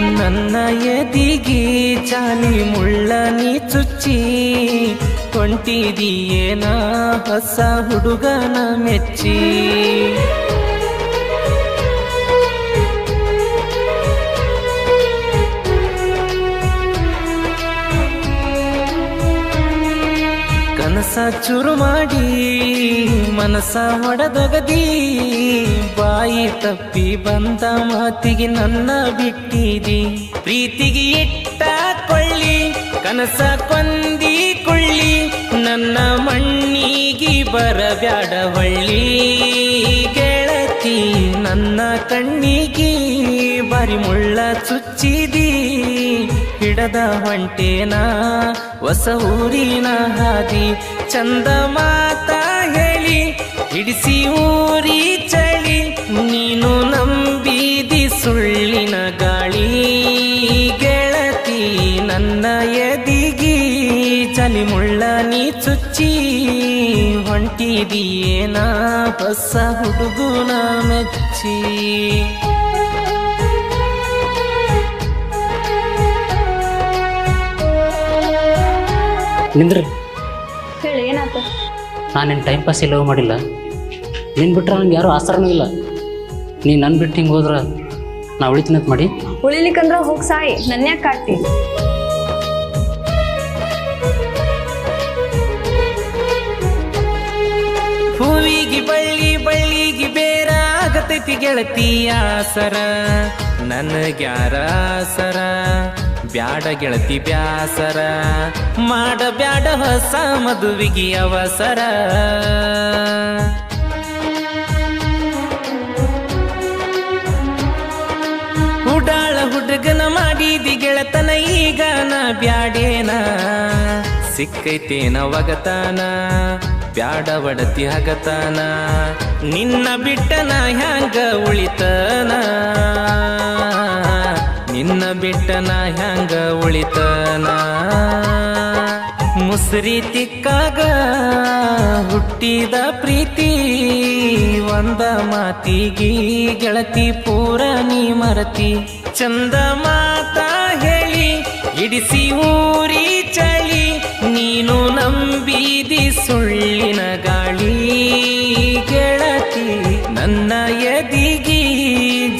ನನ್ನ ಎದಿಗಿ ಜಾಲಿ ಮುಳ್ಳ ನೀ ಚುಚ್ಚಿ ಹೊಂಟಿದೀಯೇನ ಹೊಸ ಹುಡುಗನ ಮೆಚ್ಚಿ. ಚುರು ಮಾಡಿ ಮನಸ ಒಡದಗದಿ, ಬಾಯಿ ತಪ್ಪಿ ಬಂದ ಮಾತಿಗೆ ನನ್ನ ಬಿಟ್ಟಿದಿ. ಪ್ರೀತಿಗೆ ಇಟ್ಟ ಕೊಳ್ಳಿ, ಕನಸ ಕೊಂದಿ ಕೊಳ್ಳಿ, ನನ್ನ ಮಣ್ಣಿಗೆ ಬರಬ್ಯಾಡ ಹೊಳ್ಳಿ ಗೆಳತಿ, ನನ್ನ ಕಣ್ಣಿಗೆ ಬಾರಿ ಮುಳ್ಳ ಚುಚ್ಚಿದಿ. ಹಿಡದ ಹೊಂಟೇನ, ಹೊಸ ಊರಿನ ಹಾದಿ. ಚಂದ ಮಾತ ಹೇಳಿ, ಹಿಡಿಸಿ ಊರಿ ಚಳಿ, ನೀನು ನಂಬಿದಿ ಸುಳ್ಳಿನ ಗಾಳಿ. ಗೆಳತಿ, ನನ್ನ ಎದಿಗಿ, ಚಲಿ ಮುಳ್ಳ ನೀ ಚುಚ್ಚಿ ಹೊಂಟಿದೀಯೇನ ಬಸ್ಸ ಹುಡುಗುನ ಮೆಚ್ಚಿ. ನಿಂದ್ರಿ. ನಾನೇನು ಟೈಮ್ ಪಾಸ್ ಲವ್ ಮಾಡಿಲ್ಲ. ನಿನ್ ಬಿಟ್ರೆ ನಂಗೆ ಯಾರೂ ಆಸರನೂ ಇಲ್ಲ. ನೀ ನನ್ನ ಬಿಟ್ಟು ಹಿಂಗೆ ಹೋದ್ರೆ ನಾ ಉಳಿತೀನಂತ ಮಾಡಿ. ಉಳಿಲಿಕ್ಕಂದ್ರೆ ಹೋಗಿ ಸಾಯಿ ನನ್ಯಾಕ್ ಕಾಡ್ತಿ ಹೂವಿಗೆ ಬಳ್ಳಿ ಬಳ್ಳಿಗೆ ಬೇರ ಆಗತೈತಿ ಗೆಳತಿಯ ಸರ ನನಗ್ಯಾರ ಸರ ಬ್ಯಾಡ ಗೆಳತಿ ಬ್ಯಾಸರ, ಮಾಡ ಬ್ಯಾಡ ಹೊಸ ಮದುವಿಗೆ ಅವಸರ. ಹುಡಾಳ ಹುಡುಗನ ಮಾಡಿದಿ ಗೆಳತನ, ಈಗ ನಾ ಬ್ಯಾಡೇನ? ಸಿಕ್ಕೈತೇನ ಒಗತಾನ? ಬ್ಯಾಡ ಒಡತಿ ಹಗತಾನ? ನಿನ್ನ ಬಿಟ್ಟನ ಹ್ಯಾಂಗ ಉಳಿತನ? ನಿನ್ನ ನಾ ಹ್ಯಾಂಗ ಉಳಿತನ? ಮುಸ್ರಿ ತಿಕ್ಕಾಗ ಹುಟ್ಟಿದ ಪ್ರೀತಿ ಒಂದ ಮಾತಿಗಿ ಗೆಳತಿ ಪೂರ ನೀ ಮರತಿ. ಚಂದ ಮಾತ ಹೇಳಿ, ಇಡಿಸಿ ಊರಿ ಚಳಿ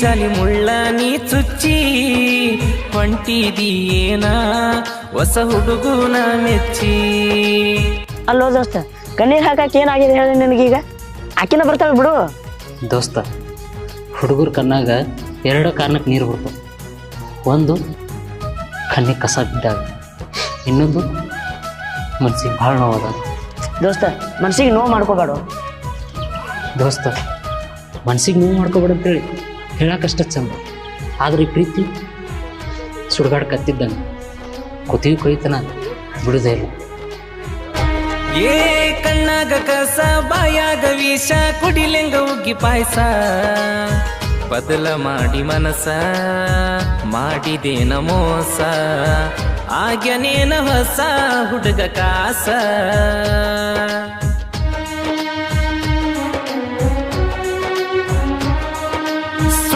ಜಾಲಿ ಮುಳ್ಳ ನೀ ಚುಚ್ಚಿ ಹೊಂಟಿದೀಯೇನ ಹೊಸ ಹುಡುಗುನ ಮೆಚ್ಚಿ. ಅಲ್ಲೋ ದೋಸ್ತ ಕಣ್ಣೀರ್ ಹಾಕಕ್ ಏನಾಗಿದೆ ಹೇಳಿ ನಿನಗೀಗ? ಆಕಿನ ಬರ್ತಾಳೆ ಬಿಡು. ದೋಸ್ತ ಹುಡುಗರ ಕಣ್ಣಾಗ ಎರಡು ಕಾರಣಕ್ಕೆ ನೀರು ಬರ್ತವೆ ಒಂದು ಕಣ್ಣಿಗೆ ಕಸ ಬಿದ್ದಾಗ. ಇನ್ನೊಂದು ಮನ್ಸಿಗೆ ಭಾಳ ನೋವಾದಾಗ ದೋಸ್ತ ಮನ್ಸಿಗೆ ನೋವು ಮಾಡ್ಕೋಬೇಡ. ದೋಸ್ತ ಮನ್ಸಿಗೆ ನೋವು ಮಾಡ್ಕೋಬೇಡ ಅಂತೇಳಿ. ಹೇಳಕ್ಕಷ್ಟ ಚಂದ. ಆದ್ರೆ ಈ ಪ್ರೀತಿ ಸುಡ್ಗಾಡ್ ಕತ್ತಿದ್ದಂಗೆ ಕುತ್ತಿಗೆ ಕೊಯ್ತನ ಬಿಡುದೇ ಇಲ್ಲ. ಏ ಕಣ್ಣಾಗ ಕಸ, ಬಾಯಾಗ ವಿಷ, ಕುಡಿಲಿಂಗ ಉಗ್ಗಿ ಪಾಯಸ. ಬದಲ ಮಾಡಿ ಮನಸ, ಮಾಡಿದೇನ ಮೋಸ. ಆಗ್ಯನೇನ ಹೊಸ, ಹುಡುಗ ಕಾಸ.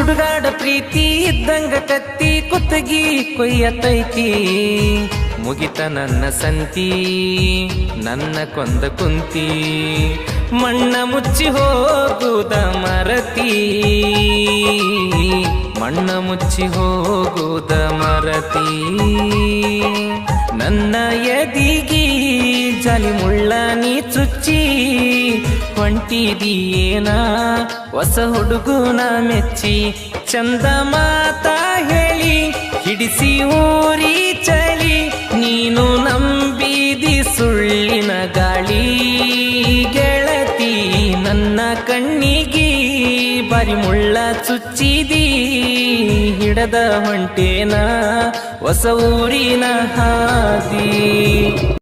ಸುಡುಗಾಡ ಪ್ರೀತಿ ಇದ್ದಂಗ ಕತ್ತಿ ಕುತ್ತಗಿ ಕೊಯ್ಯತೈತಿ. ಮುಗಿತ ನನ್ನ ಸಂತಿ, ನನ್ನ ಕೊಂದ ಕುಂತಿ. ಮಣ್ಣ ಮುಚ್ಚಿ ಹೋಗುದ ಮರತಿ. ಮಣ್ಣ ಮುಚ್ಚಿ ಹೋಗುದ ಮರತಿ. ನನ್ನ ಎದಿಗಿ ಜಲಿ ಮುಳ್ಳ ನೀ ಚುಚ್ಚಿ. ಹೊಂಟಿದೀಯೇನ ಹೊಸ ಹುಡುಗುನ ಮೆಚ್ಚಿ ಚಂದ ಮಾತ ಹೇಳಿ, ಹಿಡಿಸಿ ಊರಿ ಚಳಿ, ನೀನು ನಂಬಿದಿ ಸುಳ್ಳಿನ ಗಾಳಿ. ಗೆಳತಿ, ನನ್ನ ಕಣ್ಣಿಗೆ ಬಾರಿ ಮುಳ್ಳ ಚುಚ್ಚಿದಿ, ಹಿಡದ ಹೊಂಟೇನ ಹೊಸ ಊರಿನ ಹಾದಿ.